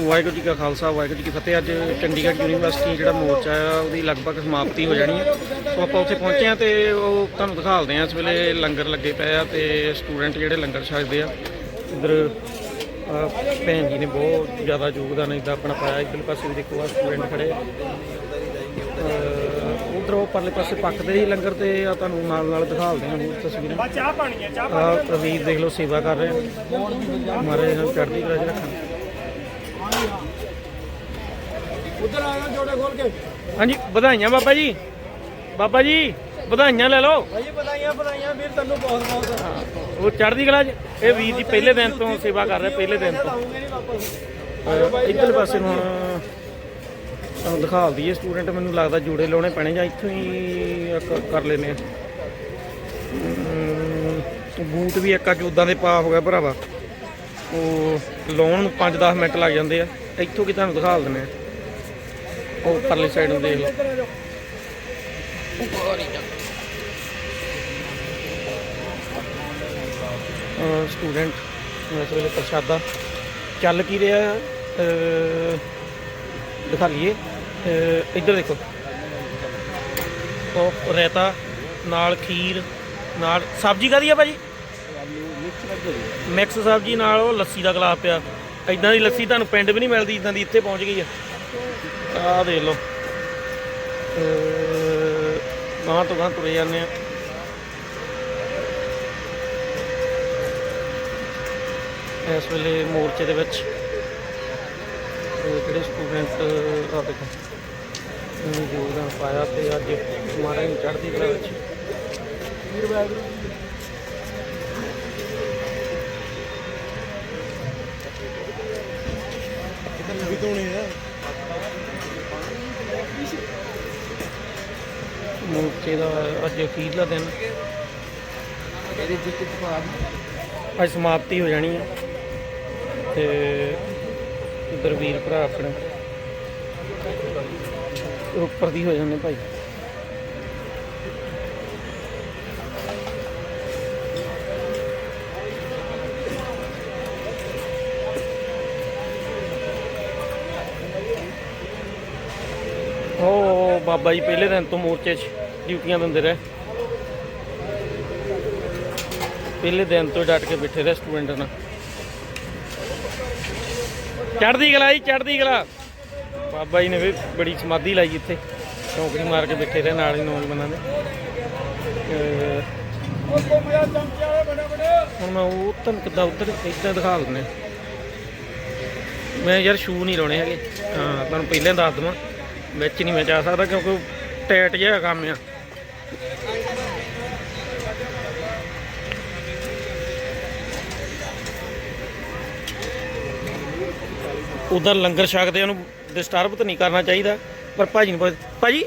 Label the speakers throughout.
Speaker 1: ਵਾਹਿਗੁਰੂ ਜੀ ਕਾ ਖਾਲਸਾ ਵਾਹਿਗੁਰੂ ਜੀ ਕੀ ਫਤਿਹ। ਅੱਜ ਚੰਡੀਗੜ੍ਹ ਯੂਨੀਵਰਸਿਟੀ ਜਿਹੜਾ ਮੋਰਚਾ ਆ ਉਹਦੀ ਲਗਭਗ ਸਮਾਪਤੀ ਹੋ ਜਾਣੀ ਹੈ। ਸੋ ਆਪਾਂ ਉੱਥੇ ਪਹੁੰਚੇ ਆ ਤੇ ਉਹ ਤੁਹਾਨੂੰ ਦਿਖਾਉਂਦੇ ਆ ਇਸ ਵੇਲੇ ਲੰਗਰ ਲੱਗੇ ਪਏ ਆ ਤੇ ਸਟੂਡੈਂਟ ਜਿਹੜੇ ਲੰਗਰ ਛਕਦੇ ਆ ਇਧਰ ਭੈਣ ਜੀ ਨੇ ਬਹੁਤ ਜ਼ਿਆਦਾ ਯੋਗਦਾਨ ਇਹਦਾ ਆਪਣਾ ਪਾਇਆ। ਇੱਧਰ ਪਾਸੇ ਵੀ ਦੇਖੋ ਆ ਸਟੂਡੈਂਟ ਖੜੇ ਆ। ਉਧਰ ਪਰਲੇ ਪਾਸੇ ਪੱਕਦੇ ਹੀ ਲੰਗਰ ਤੇ ਆ ਤੁਹਾਨੂੰ ਨਾਲ ਨਾਲ ਦਿਖਾਉਂਦੇ ਆ ਹੋਰ ਤਸਵੀਰਾਂ।
Speaker 2: ਚਾਹ ਪਾਣੀ ਹੈ ਚਾਹ
Speaker 1: ਆ ਪ੍ਰਵੀਰ ਦੇਖ ਲਓ ਸੇਵਾ ਕਰ ਰਹੇ ਆ। ਮਾਰੇ ਇਹਨਾਂ ਚੜ੍ਹਦੀ ਕਲਾ ਚ ਰੱਖਣ
Speaker 2: ਉਧਰ ਆ ਗਿਆ ਜੋੜੇ ਖੋਲ ਕੇ।
Speaker 1: ਹਾਂਜੀ ਵਧਾਈਆਂ ਬਾਬਾ ਜੀ। ਬਾਬਾ ਜੀ ਵਧਾਈਆਂ ਲੈ ਲਓ।
Speaker 2: ਭਾਈ ਬਧਾਈਆਂ ਬਧਾਈਆਂ ਵੀਰ ਤੈਨੂੰ ਬਹੁਤ ਬਹੁਤ।
Speaker 1: ਉਹ ਚੜ੍ਹਦੀ ਕਲਾ 'ਚ। ਇਹ ਵੀਰ ਜੀ ਪਹਿਲੇ ਦਿਨ ਤੋਂ ਸੇਵਾ ਕਰ ਰਹੇ ਪਹਿਲੇ ਦਿਨ ਤੋਂ।
Speaker 2: ਨਹੀਂ ਵਾਪਸ।
Speaker 1: ਇੱਧਰਲੇ ਪਾਸੇ ਨੂੰ ਹੁਣ ਤੁਹਾਨੂੰ ਦਿਖਾ ਦਈਏ ਸਟੂਡੈਂਟ ਮੈਨੂੰ ਲੱਗਦਾ ਜੂੜੇ ਲਾਉਣੇ ਪੈਣੇ ਜਾਂ ਇੱਥੋਂ ਹੀ ਕਰ ਲੈਨੇ ਆ। ਬੂਟ ਵੀ ਇੱਕ ਅੱਜ ਉਦਾਂ ਦੇ ਪਾ ਹੋ ਗਿਆ ਭਰਾਵਾ। ਉਹ ਲਾਉਣ ਨੂੰ 5-10 ਮਿੰਟ ਲੱਗ ਜਾਂਦੇ ਆ। ਇੱਥੋਂ ਕੀ ਤੁਹਾਨੂੰ ਦਿਖਾ ਦਿੰਦੇ ਆ। ਉਹ ਪਰਲੀ ਸਾਈਡ ਨੂੰ ਦੇਖ ਲਓ। ਸਟੂਡੈਂਟ ਇਸ ਵੇਲੇ ਪ੍ਰਸ਼ਾਦਾ। ਚੱਲ ਕੀ ਰਿਹਾ ਹੈ? ਦਿਖਾ ਲਈਏ। ਇੱਧਰ ਦੇਖੋ। ਉਹ ਰਾਇਤਾ, ਨਾਲ ਖੀਰ, ਨਾਲ ਸਬਜ਼ੀ ਕਾਦੀ ਆ ਭਾਜੀ? ਮਿਕਸ ਸਬਜ਼ੀ ਨਾਲ ਉਹ ਲੱਸੀ ਦਾ ਗਲਾਸ ਪਿਆ। ਇਦਾਂ ਦੀ ਲੱਸੀ ਤੁਹਾਨੂੰ ਪਿੰਡ ਵੀ ਨਹੀਂ ਮਿਲਦੀ ਇਦਾਂ ਦੀ ਇੱਥੇ ਪਹੁੰਚ ਗਈ ਆ। ਆਹ ਦੇਖ ਲਓ। ਗਾਂ ਤੋਂ ਗਾਂ ਤੁਰੇ ਜਾਂਦੇ ਆ। ਇਸ ਵੇਲੇ ਮੋਰਚੇ ਦੇ ਵਿੱਚ। ਜਿਹੜੇ ਸਟੂਡੈਂਟ ਆ ਦੇਖੋ। ਯੋਗਦਾਨ ਪਾਇਆ ਤੇ ਅੱਜ ਮਹਾਰਾਜ ਨੂੰ ਚੜ੍ਹਦੀ ਕਲਾ ਵਿੱਚ। ਵੀਰ ਵਾਹਿਗੁਰੂ ਮੋਰਚੇ ਦਾ ਅੱਜ ਅਖੀਰਲਾ ਦਿਨ।
Speaker 2: ਇਹਦੇ ਵਿੱਚ ਪਾ
Speaker 1: ਅੱਜ ਸਮਾਪਤੀ ਹੋ ਜਾਣੀ ਹੈ। ਤੇ ਵੀਰ ਭਰਾ ਆਪਣੇ ਉੱਪਰ ਦੀ ਹੋ ਜਾਂਦੇ ਭਾਈ। ਬਾਬਾ ਜੀ ਪਹਿਲੇ ਦਿਨ ਤੋਂ ਮੋਰਚੇ 'ਚ ਡਿਊਟੀਆਂ ਦਿੰਦੇ ਰਹੇ। ਪਹਿਲੇ ਦਿਨ ਤੋਂ ਡਟ ਕੇ ਬੈਠੇ ਰਹੇ ਸਟੂਡੈਂਟ ਨਾਲ। ਚੜਦੀ ਕਲਾ ਜੀ ਚੜਦੀ ਕਲਾ। ਬਾਬਾ ਜੀ ਨੇ ਵੀ ਬੜੀ ਸਮਾਧੀ ਲਾਈ ਇੱਥੇ। ਚੌਂਕੜੀ ਮਾਰ ਕੇ ਬੈਠੇ ਰਹੇ ਨਾਲ ਹੀ ਨੌਜਵਾਨਾਂ ਦੇ। ਹੁਣ ਮੈਂ ਉਹ ਤੁਹਾਨੂੰ ਕਿੱਦਾਂ ਉੱਧਰ ਇੱਦਾਂ ਦਿਖਾ ਦਿੰਦੇ ਮੈਂ ਯਾਰ ਸ਼ੂ ਨਹੀਂ ਲਾਉਣੇ ਹੈਗੇ। ਹਾਂ, ਤੁਹਾਨੂੰ ਪਹਿਲਾਂ ਦੱਸ ਦਵਾਂ। ਵਿੱਚ ਨਹੀਂ ਮੈਂ ਜਾ ਸਕਦਾ ਕਿਉਂਕਿ ਟਾਈਟ ਜਿਹਾ ਕੰਮ ਆ। ਉਧਰ ਲੰਗਰ ਛਕਦੇ ਉਹਨੂੰ ਡਿਸਟਰਬ ਤਾਂ ਨਹੀਂ ਕਰਨਾ ਚਾਹੀਦਾ। ਪਰ ਭਾਜੀ ਨੂੰ ਭਾਜੀ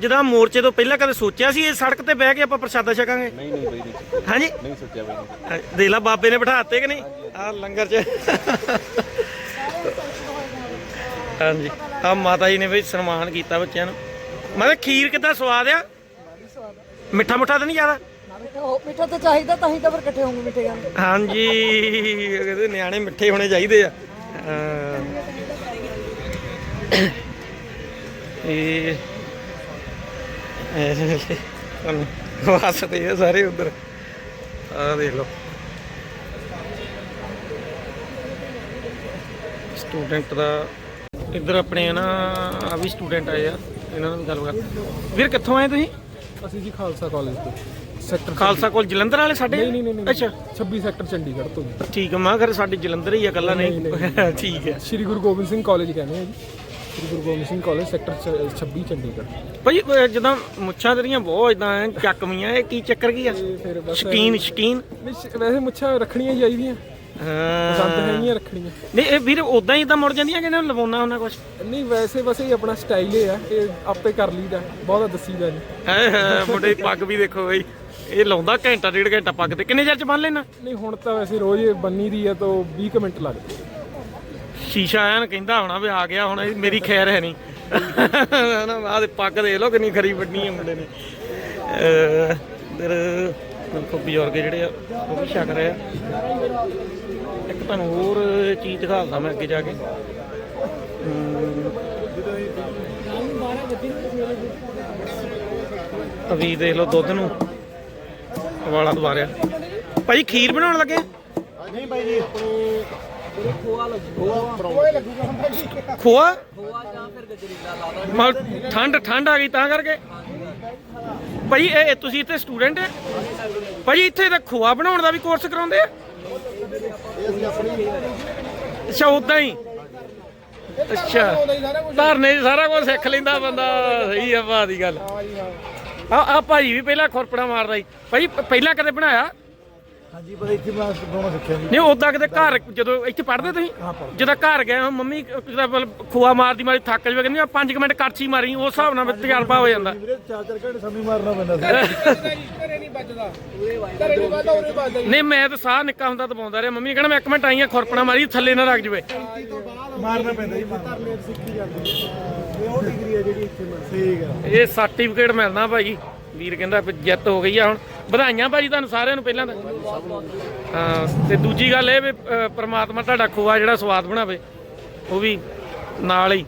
Speaker 1: ਜਦੋਂ ਮੋਰਚੇ ਤੋਂ ਪਹਿਲਾਂ ਕਦੇ ਸੋਚਿਆ ਸੀ ਇਹ ਸੜਕ ਤੇ ਬਹਿ ਕੇ ਆਪਾਂ ਪ੍ਰਸ਼ਾਦਾ ਛਕਾਂਗੇ?
Speaker 3: ਨਹੀਂ ਨਹੀਂ ਬਈ ਨਹੀਂ।
Speaker 1: ਹਾਂਜੀ?
Speaker 3: ਨਹੀਂ ਸੋਚਿਆ ਬਈ ਨਹੀਂ।
Speaker 1: ਦੇਖ ਲਾ ਬਾਬੇ ਨੇ ਬਿਠਾਤੇ ਕਿ ਨਹੀਂ? ਆ ਲੰਗਰ ਚ। ਹਾਂਜੀ। ਆ ਮਾਤਾ ਜੀ ਨੇ ਵੀ ਸਨਮਾਨ ਕੀਤਾ ਬੱਚਿਆਂ ਨੂੰ। ਮੈਂ ਕਿਹਾ ਖੀਰ ਕਿੱਦਾਂ ਸਵਾਦ ਆ? ਮਿੱਠਾ ਮੁੱਠਾ ਤਾਂ ਨਹੀਂ ਜ਼ਿਆਦਾ?
Speaker 4: ਮਿੱਠਾ ਤਾਂ ਚਾਹੀਦਾ ਤਾਂ ਹੀ ਤਾਂ ਫਿਰ ਇਕੱਠੇ ਹੋਵਾਂਗੇ ਮਿੱਠੇ ਖਾਣ।
Speaker 1: ਹਾਂਜੀ ਉਹ ਕਹਿੰਦੇ ਨਿਆਣੇ ਮਿੱਠੇ ਹੋਣੇ ਚਾਹੀਦੇ ਆ। ਇਹ ਵਾਸਤੇ ਆ ਸਾਰੇ ਉਧਰ। ਆ ਦੇਖ ਲਓ। ਸਟੂਡੈਂਟ ਦਾ ਇੱਧਰ ਆਪਣੇ ਨਾ ਆ ਵੀ ਸਟੂਡੈਂਟ ਆਏ ਆ ਇਹਨਾਂ ਨਾਲ ਵੀ ਗੱਲ ਕਰ ਵੀਰ ਕਿੱਥੋਂ ਆਏ ਤੁਸੀਂ?
Speaker 5: ਅਸੀਂ ਜੀ ਖਾਲਸਾ ਕਾਲਜ ਤੋਂ। ਸੈਕਟਰ
Speaker 1: ਖਾਲਸਾ ਕੋਲ ਜਲੰਧਰ ਵਾਲੇ ਸਾਡੇ?
Speaker 5: ਨਹੀਂ ਨਹੀਂ ਨਹੀਂ
Speaker 1: ਅੱਛਾ।
Speaker 5: 26 ਸੈਕਟਰ ਚੰਡੀਗੜ੍ਹ ਤੋਂ
Speaker 1: ਠੀਕ ਹੈ ਮੈਂ ਕਿਹਾ ਸਾਡੇ ਜਲੰਧਰ ਹੀ ਆ ਕੱਲਾ ਨਹੀਂ ਠੀਕ ਹੈ
Speaker 5: ਸ਼੍ਰੀ ਗੁਰੂ ਗੋਬਿੰਦ ਸਿੰਘ ਕਾਲਜ ਕਹਿੰਦੇ ਆ ਜੀ। Shri Guru Gobind Singh college sector 26 Chandigarh.
Speaker 1: ਭਾਈ ਜਦੋਂ ਮੁੱਛਾਂ ਤੇਰੀਆਂ ਬਹੁਤ ਇਦਾਂ ਚੱਕਵੀਆਂ ਇਹ ਕੀ ਚੱਕਰ ਕੀ ਆ? ਸ਼ਕੀਨ ਸ਼ਕੀਨ।
Speaker 5: ਵੈਸੇ ਮੁੱਛਾਂ ਰੱਖਣੀਆਂ ਚਾਹੀਦੀਆਂ। ਪਸੰਦ
Speaker 1: ਹਾਂ
Speaker 5: ਹੈਗੀਆਂ ਰੱਖਣੀਆਂ।
Speaker 1: ਨਹੀਂ ਇਹ ਵੀਰ ਉਦਾਂ ਹੀ ਤਾਂ ਮੁੜ ਜਾਂਦੀਆਂ ਕਿ ਇਹਨਾਂ ਨੂੰ ਲਵਾਉਣਾ ਉਹਨਾਂ ਕੁਝ
Speaker 5: ਨਹੀਂ ਵੈਸੇ ਬਸ ਇਹ ਆਪਣਾ ਸਟਾਈਲ ਹੀ ਇਹ ਆਪੇ ਕਰ ਲਈਦਾ ਬਹੁਤਾ ਦੱਸੀਦਾ ਨਹੀਂ।
Speaker 1: ਹੈ ਹੈ ਮੁੰਡੇ ਦੀ ਪੱਗ ਵੀ ਦੇਖੋ ਬਈ। ਇਹ ਲਾਉਂਦਾ ਘੰਟਾ ਡੇਢ ਘੰਟਾ ਪੱਗ ਤੇ। ਕਿੰਨੇ ਚਿਰ ਚ ਬੰਨ ਲੈਣਾ
Speaker 5: ਨਹੀਂ ਹੁਣ ਤਾਂ ਵੈਸੇ ਰੋਜ਼ ਬੰਨੀ ਦੀ ਆ ਤਾਂ 20 ਕੁ ਮਿੰਟ ਲੱਗਦੇ
Speaker 1: ਸ਼ੀਸ਼ਾ ਆਇਆ ਨਾ ਕਹਿੰਦਾ ਹੋਣਾ ਵੀ ਆ ਗਿਆ ਹੁਣ ਮੇਰੀ ਖੈਰ ਹੈ ਨਹੀਂ। ਨਾ ਆਹ ਦੇ ਪੱਗ ਦੇਖ ਲਓ ਕਿੰਨੀ ਖਰੀ ਵੱਢਣੀ ਹੈ ਮੁੰਡੇ ਨੇ। ਇਧਰ ਦੇਖੋ ਬਜ਼ੁਰਗ ਜਿਹੜੇ ਆ ਉਹ ਵੀ ਛਕ ਰਹੇ ਆ। ਇੱਕ ਤੁਹਾਨੂੰ ਹੋਰ ਚੀਜ਼ ਦਿਖਾਉਂਦਾ ਮੈਂ ਅੱਗੇ ਜਾ ਕੇ। ਅਵੀ ਦੇਖ ਲਓ ਦੁੱਧ ਨੂੰ ਵਾਲਾ ਦਵਾਰਿਆ ਭਾਈ ਖੀਰ ਬਣਾਉਣ ਲੱਗੇ
Speaker 2: ਨਹੀਂ ਬਾਈ ਜੀ
Speaker 1: ਖੋਆ
Speaker 2: ਖੋਏ ਲੱਗੂਗਾ ਹੁਣ ਭਾਈ
Speaker 1: ਖੋਆ? ਮਲ ਠੰਡ ਠੰਡ ਆ ਗਈ ਤਾਂ ਕਰਕੇ? ਭਾਈ, ਇਹ ਇਹ ਤੁਸੀਂ ਇੱਥੇ ਸਟੂਡੈਂਟ ਹੈ? ਭਾਈ, ਇੱਥੇ ਤਾਂ ਖੋਆ ਬਣਾਉਣ ਦਾ ਵੀ ਕੋਰਸ ਕਰਾਉਂਦੇ ਆ? ਅੱਛਾ ਉਦਾਂ ਹੀ? ਅੱਛਾ। ਧਰਨੇ 'ਚ ਸਾਰਾ ਕੁਝ ਸਿੱਖ ਲੈਂਦਾ ਬੰਦਾ। ਸਹੀ ਆ ਬਾਤ ਦੀ ਗੱਲ। ਆ ਆ ਭਾਈ ਵੀ ਪਹਿਲਾਂ ਖੁਰਪੜਾ ਮਾਰਦਾ ਸੀ। ਭਾਈ, ਪ- ਪਹਿਲਾਂ ਕਦੇ ਬਣਾਇਆ?
Speaker 2: ਹਾਂਜੀ ਪਰ ਇੱਥੇ ਮੈਂ ਬਣਾਉਣਾ ਸਿੱਖਿਆ ਜੀ
Speaker 1: ਨਹੀਂ ਉਦਾਂ ਕਿਤੇ ਘਰ ਜਦੋਂ ਇੱਥੇ ਪੜ੍ਹਦੇ ਤੁਸੀਂ? ਜਦੋਂ ਘਰ ਗਏ ਹੋ ਮੰਮੀ ਜਦੋਂ ਮਤਲਬ ਖੋਆ ਮਾਰਦੀ ਮਾਰੀ ਥੱਕ ਜਵੇ ਕਹਿੰਦੀ 5 ਮਿੰਟ ਕਰਚੀ ਮਾਰੀ ਉਸ ਹਿਸਾਬ ਨਾਲ ਤਜਰਬਾ ਹੋ ਜਾਂਦਾ।
Speaker 2: ਵੀਰੇ ਚਾਰ ਚਾਰ ਘੰਟੇ ਸਾਨੂੰ ਹੀ ਮਾਰਨਾ ਪੈਂਦਾ ਸੀ।
Speaker 1: ਨਹੀਂ ਮੈਂ ਤਾਂ ਸਾਹ ਨਿੱਕਾ ਹੁੰਦਾ ਦਬਾਉਂਦਾ ਰਿਹਾ। ਮੰਮੀ ਨੇ ਕਹਿਣਾ ਮੈਂ ਇੱਕ ਮਿੰਟ ਆਈ ਆ ਖੁਰਪਣਾ ਮਾਰੀ ਥੱਲੇ ਨਾ ਲੱਗ ਜਵੇ
Speaker 2: ਮਾਰਨਾ ਪੈਂਦਾ ਜੀ ਧਰਨੇ ਸਿੱਖੀ ਜਾਂਦੀ ਇਹ ਉਹ ਡਿਗਰੀ ਹੈ ਜਿਹੜੀ ਇੱਥੇ ਮਿਲ ਠੀਕ ਹੈ।
Speaker 1: ਇਹ ਸਰਟੀਫਿਕੇਟ ਮਿਲਣਾ ਭਾਈ। ਵੀਰ ਕਹਿੰਦਾ ਵੀ ਜਿੱਤ ਹੋ ਗਈ ਆ ਹੁਣ। ਵਧਾਈਆਂ ਭਾਜੀ ਤੁਹਾਨੂੰ ਸਾਰਿਆਂ ਨੂੰ ਪਹਿਲਾਂ ਤਾਂ। ਹਾਂ ਤੇ ਦੂਜੀ ਗੱਲ ਇਹ ਵੀ ਪ੍ਰਮਾਤਮਾ ਤੁਹਾਡਾ ਖੋਆ ਜਿਹੜਾ ਸਵਾਦ ਬਣਾਵੇ ਉਹ ਵੀ ਨਾਲ ਹੀ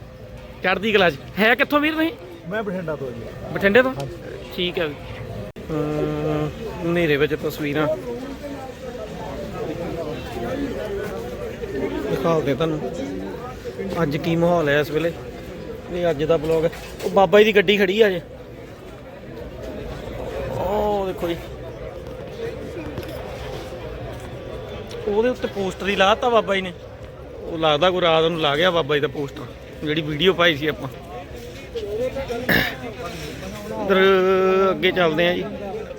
Speaker 1: ਚੜ੍ਹਦੀ ਕਲਾ 'ਚ। ਹੈ ਕਿੱਥੋਂ ਵੀਰ ਤੁਸੀਂ?
Speaker 2: ਮੈਂ ਬਠਿੰਡਾ ਤੋਂ ਜੀ।
Speaker 1: ਬਠਿੰਡੇ ਤੋਂ? ਠੀਕ ਹੈ ਹਨੇਰੇ ਵਿੱਚ ਤਸਵੀਰਾਂ। ਦਿਖਾਉਂਦੇ ਤੁਹਾਨੂੰ। ਅੱਜ ਕੀ ਮਾਹੌਲ ਹੈ ਇਸ ਵੇਲੇ? ਇਹ ਅੱਜ ਦਾ ਬਲੌਗ ਉਹ ਬਾਬਾ ਜੀ ਦੀ ਗੱਡੀ ਖੜੀ ਆ ਜੇ ਉਹ ਦੇਖੋ ਜੀ ਉਹਦੇ ਉੱਤੇ ਪੋਸਟਰ ਹੀ ਲਾਤਾ ਬਾਬਾ ਜੀ ਨੇ। ਉਹ ਲੱਗਦਾ ਕੋਈ ਰਾਤ ਨੂੰ ਲਾ ਗਿਆ ਬਾਬਾ ਜੀ ਦਾ ਪੋਸਟਰ ਜਿਹੜੀ ਵੀਡੀਓ ਪਾਈ ਸੀ ਆਪਾਂ। ਉਧਰ ਅੱਗੇ ਚੱਲਦੇ ਆ ਜੀ।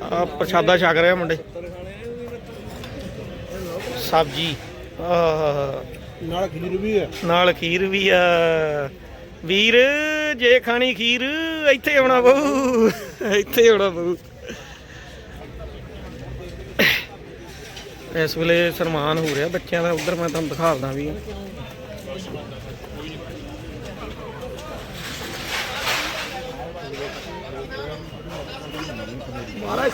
Speaker 1: ਆ ਪ੍ਰਸ਼ਾਦਾ ਛਕ ਰਹੇ ਆ ਮੁੰਡੇ। ਸਬਜੀ
Speaker 2: ਨਾਲ ਖੀਰ ਵੀ ਹੈ
Speaker 1: ਨਾਲ ਖੀਰ ਵੀ ਆ। ਵੀਰ ਜੇ ਖਾਣੀ ਖੀਰ ਇੱਥੇ ਆਉਣਾ ਬਹੂ ਇੱਥੇ ਆਉਣਾ ਬਹੂ। ਇਸ ਵੇਲੇ ਸਨਮਾਨ ਹੋ ਰਿਹਾ ਬੱਚਿਆਂ ਦਾ ਉਧਰ ਮੈਂ ਤੁਹਾਨੂੰ ਦਿਖਾਉਂਦਾ ਵੀ। ਹਾਂ
Speaker 5: ਮਹਾਰਾਜ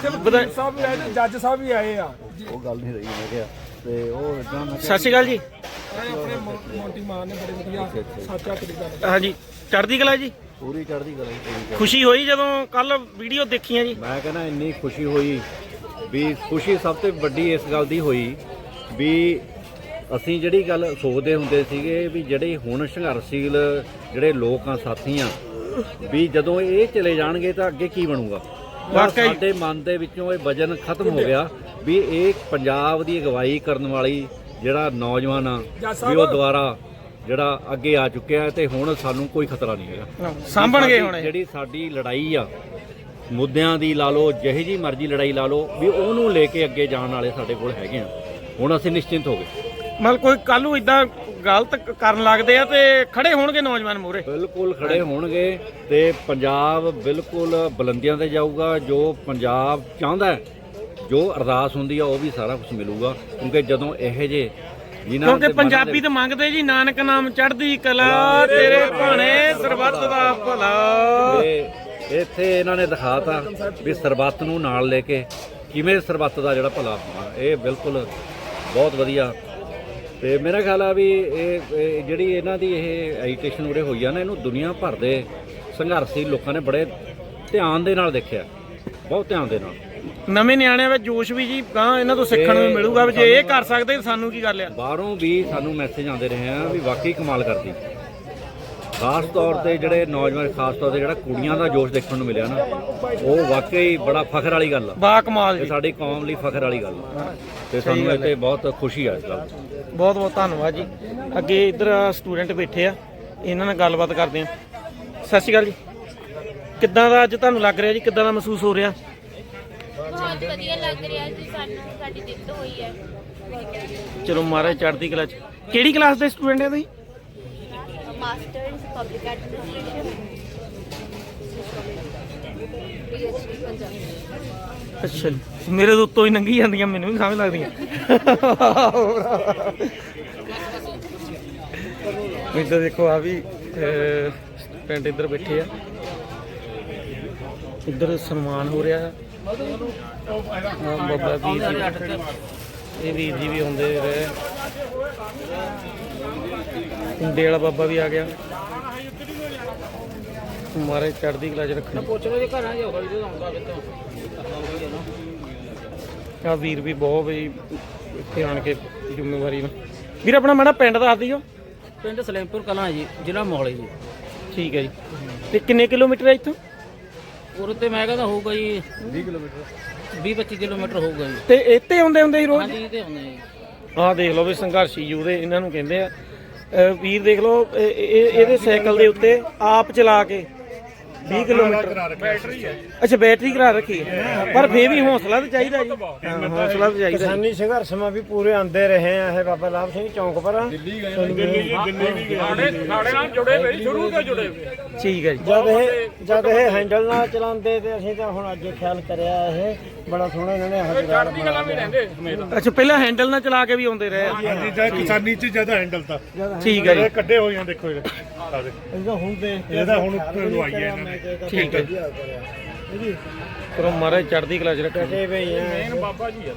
Speaker 5: ਸਾਹਿਬ ਵੀ ਆਏ ਤੇ ਜੱਜ ਸਾਹਿਬ ਵੀ ਆਏ ਆ।
Speaker 2: ਉਹ ਗੱਲ ਨਹੀਂ ਰਹੀ ਮੈਂ ਕਿਹਾ ਤੇ ਉਹ ਇਦਾਂ ਮੈਂ
Speaker 1: ਸਤਿ ਸ਼੍ਰੀ ਅਕਾਲ ਜੀ।
Speaker 5: ਇਹ ਆਪਣੇ ਮੋ- ਮੋਂਟੀ ਮਾਨ ਨੇ ਬੜੇ ਵਧੀਆ ਸਾਚਾ ਤਰੀਕਾ
Speaker 1: ਹਾਂਜੀ ਚੜ੍ਹਦੀ ਕਲਾ ਜੀ?
Speaker 2: ਪੂਰੀ ਚੜ੍ਹਦੀ ਕਲਾ ਜੀ ਪੂਰੀ ਚੜ੍ਹਦੀ।
Speaker 1: ਖੁਸ਼ੀ ਹੋਈ ਜਦੋਂ ਕੱਲ ਵੀਡੀਓ ਦੇਖੀਆਂ ਜੀ?
Speaker 6: ਮੈਂ ਕਹਿੰਦਾ ਇੰਨੀ ਖੁਸ਼ੀ ਹੋਈ। ਵੀ ਖੁਸ਼ੀ ਸਭ ਤੋਂ ਵੱਡੀ ਇਸ ਗੱਲ ਦੀ ਹੋਈ ਵੀ ਅਸੀਂ ਜਿਹੜੀ ਗੱਲ ਸੋਚਦੇ ਹੁੰਦੇ ਸੀਗੇ ਵੀ ਜਿਹੜੇ ਹੁਣ ਸੰਘਰਸ਼ੀਲ ਜਿਹੜੇ ਲੋਕ ਆ ਸਾਥੀ ਆ ਵੀ ਜਦੋਂ ਇਹ ਚਲੇ ਜਾਣਗੇ ਤਾਂ ਅੱਗੇ ਕੀ ਬਣੂਗਾ
Speaker 1: ਵਾਕਈ।
Speaker 6: ਸਾਡੇ ਮਨ ਦੇ ਵਿੱਚੋਂ ਇਹ ਵਜਨ ਖਤਮ ਹੋ ਗਿਆ ਵੀ ਇਹ ਪੰਜਾਬ ਦੀ ਅਗਵਾਈ ਕਰਨ ਵਾਲੀ ਜਿਹੜਾ ਨੌਜਵਾਨ ਆ ਵੀ ਉਹ ਦੁਬਾਰਾ ਜਿਹੜਾ ਅੱਗੇ ਆ ਚੁੱਕਿਆ ਤੇ ਹੁਣ ਸਾਨੂੰ ਕੋਈ ਖਤਰਾ ਨਹੀਂ ਹੈਗਾ
Speaker 1: ਸਾਂਭਣਗੇ ਹੁਣ।
Speaker 6: ਜਿਹੜੀ ਸਾਡੀ ਲੜਾਈ ਆ ਮੁੱਦਿਆਂ ਦੀ ਲਾ ਲਓ ਜਿਹੀ ਜੀ ਮਰਜ਼ੀ ਲੜਾਈ ਲਾ ਲਓ ਵੀ ਉਹਨੂੰ ਲੈ ਕੇ ਅੱਗੇ ਜਾਣ ਵਾਲੇ ਸਾਡੇ ਕੋਲ ਹੈਗੇ ਆ। ਹੁਣ ਅਸੀਂ ਨਿਸ਼ਚਿੰਤ ਹੋ ਗਏ।
Speaker 1: ਮਤਲਬ ਕੋਈ ਕੱਲ ਨੂੰ ਇਦਾਂ ਗਲਤ ਕਰਨ ਲੱਗਦੇ ਆ ਤੇ ਖੜੇ ਹੋਣਗੇ ਨੌਜਵਾਨ ਮੂਰੇ
Speaker 6: ਬਿਲਕੁਲ ਖੜੇ ਹੋਣਗੇ ਤੇ ਪੰਜਾਬ ਬਿਲਕੁਲ ਬੁਲੰਦੀਆਂ ਤੇ ਜਾਊਗਾ ਜੋ ਪੰਜਾਬ ਚਾਹੁੰਦਾ ਜੋ ਅਰਦਾਸ ਹੁੰਦੀ ਆ ਉਹ ਵੀ ਸਾਰਾ ਕੁਝ ਮਿਲੂਗਾ। ਕਿਉਂਕਿ ਜਦੋਂ ਇਹੋ ਜੇ
Speaker 1: ਕਿਉਂਕਿ ਪੰਜਾਬੀ ਤੇ ਮੰਗਦੇ ਜੀ ਨਾਨਕ ਨਾਮ ਚੜ੍ਹਦੀ ਕਲਾ ਤੇਰੇ ਭਾਣੇ ਸਰਬੱਤ ਦਾ ਭਲਾ।
Speaker 6: ਇੱਥੇ ਇਹਨਾਂ ਨੇ ਦਿਖਾਤਾ ਵੀ ਸਰਬੱਤ ਨੂੰ ਨਾਲ ਲੈ ਕੇ ਕਿਵੇਂ ਸਰਬੱਤ ਦਾ ਜਿਹੜਾ ਭਲਾ ਹੋਣਾ। ਇਹ ਬਿਲਕੁਲ ਬਹੁਤ ਵਧੀਆ। ਤੇ ਮੇਰਾ ਖਿਆਲ ਆ ਵੀ ਇਹ ਜਿਹੜੀ ਇਹਨਾਂ ਦੀ ਇਹ ਐਜੀਟੇਸ਼ਨ ਉਰੇ ਹੋਈ ਆ ਨਾ ਇਹਨੂੰ ਦੁਨੀਆ ਭਰ ਦੇ ਸੰਘਰਸ਼ੀ ਲੋਕਾਂ ਨੇ ਬੜੇ ਧਿਆਨ ਦੇ ਨਾਲ ਦੇਖਿਆ। ਬਹੁਤ ਧਿਆਨ ਦੇ ਨਾਲ।
Speaker 1: ਨਵੇਂ ਨਿਆਣਿਆਂ ਵਿੱਚ ਜੋਸ਼ ਵੀ ਜੀ ਗਾਂ ਇਹਨਾਂ ਤੋਂ ਸਿੱਖਣ ਨੂੰ ਮਿਲੂਗਾ ਵੀ ਜੇ ਇਹ ਕਰ ਸਕਦੇ ਸਾਨੂੰ ਕੀ ਗੱਲ ਆ?
Speaker 6: ਬਾਹਰੋਂ ਵੀ ਸਾਨੂੰ ਮੈਸੇਜ ਆਉਂਦੇ ਰਹੇ ਆ ਵੀ ਵਾਕਈ ਕਮਾਲ ਕਰਦੀ। ਖਾਸ ਤੌਰ ਤੇ ਜਿਹੜੇ ਨੌਜਵਾਨ ਖਾਸ ਤੌਰ ਤੇ ਜਿਹੜਾ ਕੁੜੀਆਂ ਦਾ ਜੋਸ਼ ਦੇਖਣ ਨੂੰ ਮਿਲਿਆ ਨਾ ਉਹ ਵਾਕਈ ਬੜਾ ਫਖਰ ਵਾਲੀ ਗੱਲ ਆ।
Speaker 1: ਬਾ ਕਮਾਲ
Speaker 6: ਇਹ
Speaker 1: ਜੀ
Speaker 6: ਸਾਡੀ ਕੌਮ ਲਈ ਫਖਰ ਵਾਲੀ ਗੱਲ ਆ। ਤੇ ਸਾਨੂੰ ਇੱਥੇ ਬਹੁਤ ਖੁਸ਼ੀ ਆ ਇਸ ਗੱਲ ਦੀ।
Speaker 1: ਬਹੁਤ ਬਹੁਤ ਧੰਨਵਾਦ ਜੀ। ਅੱਗੇ ਇੱਧਰ ਸਟੂਡੈਂਟ ਬੈਠੇ ਆ। ਇਹਨਾਂ ਨਾਲ ਗੱਲਬਾਤ ਕਰਦੇ ਆ। ਸਤਿ ਸ਼੍ਰੀ ਅਕਾਲ ਜੀ। ਕਿੱਦਾਂ ਦਾ ਅੱਜ ਤੁਹਾਨੂੰ ਲੱਗ ਰਿਹਾ ਜੀ? ਕਿੱਦਾਂ ਦਾ ਮਹਿਸੂਸ ਹੋ ਰਿਹਾ?
Speaker 7: ਬਹੁਤ ਵਧੀਆ ਲੱਗ ਰਿਹਾ ਜੀ ਸਾਨੂੰ। ਸਾਡੀ ਜਿੱਤ ਹੋਈ ਹੈ।
Speaker 1: ਚਲੋ ਮਹਾਰਾਜ ਚੜ੍ਹਦੀ ਕਲਾ ਚ। ਕਿਹੜੀ ਕਲਾਸ ਦੇ ਸਟੂਡੈਂਟ ਆ ਤੁਸੀਂ?
Speaker 7: ਮਾਸਟਰਸ ਪਬਲਿਕ ਐਡਮਿਨਿਸਟ੍ਰੇਸ਼ਨ
Speaker 1: ਅੱਛਾ ਜੀ। ਮੇਰੇ ਤੋਂ ਉੱਤੋਂ ਹੀ ਲੰਘੀ ਜਾਂਦੀਆਂ, ਮੈਨੂੰ ਵੀ ਸਮਝ ਲੱਗਦੀਆਂ। ਇੱਧਰ ਦੇਖੋ ਆ ਵੀ ਪਿੰਡ ਇੱਧਰ ਬੈਠੇ ਆ। ਇੱਧਰ ਸਨਮਾਨ ਹੋ ਰਿਹਾ। ਆ ਬਾਬਾ ਵੀਰ ਜੀ ਇਹ ਵੀਰ ਜੀ ਵੀ ਹੁੰਦੇ ਰਹੇ। ਕੁੰਡੇ ਵਾਲਾ ਬਾਬਾ ਵੀ ਆ ਗਿਆ। ਮਾਰੇ ਚੜ੍ਹਦੀ ਕਲਾ ਚ ਰੱਖਣਾ।
Speaker 5: ਪੁੱਛ ਲਓ ਜੇ ਘਰਾਂ 'ਚ ਹੋਗਾ ਜਦੋਂ ਆਉਂਦਾ ਕਿਤੋਂ
Speaker 1: ਆ ਵੀਰ ਵੀ ਬਹੁਤ ਵੀ ਇੱਥੇ ਆਣ ਕੇ ਜ਼ਿੰਮੇਵਾਰੀ ਨਾਲ। ਵੀਰ ਆਪਣਾ ਮਾੜਾ ਪਿੰਡ ਦੱਸ ਦਿਓ।
Speaker 5: ਪਿੰਡ ਸਲੇਮਪੁਰ ਕਲਾਂ ਜੀ ਜ਼ਿਲ੍ਹਾ ਮੋਹਾਲੀ ਜੀ।
Speaker 1: ਠੀਕ ਹੈ ਜੀ। ਤੇ ਕਿੰਨੇ ਕਿਲੋਮੀਟਰ ਹੈ ਇੱਥੋਂ?
Speaker 5: ਉਰੇ ਤੇ ਮੈਂ ਕਹਿੰਦਾ ਹੋਊਗਾ ਜੀ 20 ਕਿਲੋਮੀਟਰ। 20 25 ਕਿਲੋਮੀਟਰ ਹੋਊਗਾ ਜੀ।
Speaker 1: ਤੇ ਇੱਥੇ ਆਉਂਦੇ ਹੁੰਦੇ ਹੀ ਰੋਜ਼?
Speaker 5: ਹਾਂਜੀ ਤੇ ਹੁੰਦੇ ਜੀ।
Speaker 1: ਆਹ ਦੇਖ ਲਓ ਵੀ ਸੰਘਰਸ਼ੀ ਯੂਥ ਇਹਨਾਂ ਨੂੰ ਕਹਿੰਦੇ ਆ। ਵੀਰ ਦੇਖ ਲਓ ਇਹ- ਇਹ- ਇਹਦੇ ਸਾਈਕਲ ਦੇ ਉੱਤੇ ਆਪ ਚਲਾ ਕੇ 20 ਕਿਲੋਮੀਟਰ। ਬੈਟਰੀ ਹੈ। ਅੱਛਾ ਬੈਟਰੀ ਕਰਾ ਰੱਖੀ ਹੈ। ਪਰ ਫੇਰ ਵੀ ਹੌਸਲਾ ਤਾਂ ਚਾਹੀਦਾ ਜੀ। ਹਾਂ, ਹੌਸਲਾ ਤਾਂ ਚਾਹੀਦਾ ਜੀ।
Speaker 2: ਕਿਸਾਨੀ ਸੰਘਰਸ਼ ਮਾ ਵੀ ਪੂਰੇ ਆਂਦੇ ਰਹੇ ਆ ਇਹ ਬਾਬਾ ਲਾਭ ਸਿੰਘ ਚੌਂਕ ਪਰ।
Speaker 1: ਠੀਕ ਹੈ ਜੀ।
Speaker 2: ਜਦ ਇਹ ਜਦ ਇਹ ਹੈਂਡਲ ਨਾਲ ਚਲਾਉਂਦੇ ਤੇ ਅਸੀਂ ਤਾਂ ਹੁਣ ਅੱਜ ਖਿਆਲ ਕਰਿਆ ਇਹ। ਬੜਾ ਸੋਹਣਾ ਇਹਨਾਂ ਨੇ ਹਜ਼ਾਰ
Speaker 1: ਅੱਛਾ ਪਹਿਲਾਂ ਹੈਂਡਲ ਨਾਲ ਚਲਾ ਕੇ ਵੀ ਆਉਂਦੇ ਰਹੇ ਆ।
Speaker 8: ਹਾਂਜੀ ਜਾਂ ਕਿਸਾਨੀ ਚ ਜ਼ਿਆਦਾ ਹੈਂਡਲ ਤਾਂ।
Speaker 1: ਠੀਕ ਹੈ ਜੀ।
Speaker 8: ਇਹ ਕੱਢੇ ਹੋਏ ਆ ਦੇਖੋ ਇਹ। ਸਾਰੇ
Speaker 2: ਇਹਦਾ ਹੁਣ ਦੇਖ ਕੇ
Speaker 8: ਇਹਦਾ ਹੁਣ ਉੱਪਰ ਲਵਾਈ ਹੈ ਇਹਨਾਂ ਨੇ।
Speaker 1: ਠੀਕ ਹੈ।
Speaker 2: ਕਰਿਆ।
Speaker 1: ਕਰੋ ਮਹਾਰਾਜ ਚੜ੍ਹਦੀ ਕਲਾ ਚ ਰੱਖੋ।
Speaker 2: ਆ। ਮੇਨ ਬਾਬਾ ਜੀ ਆ।